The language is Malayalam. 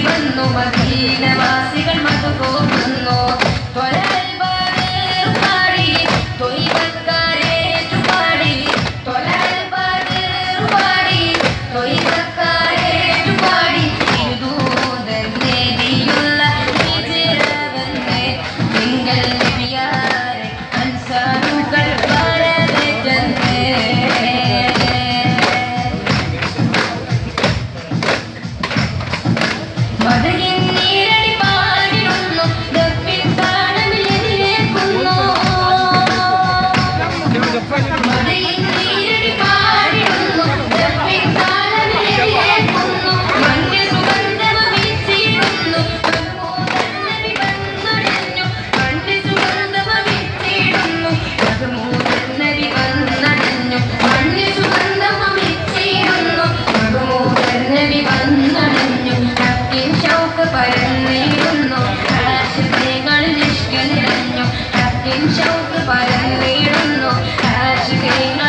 Иванова. ഷൗക്ക് പരന്നിടുന്നു കാശ് നിഷ്കു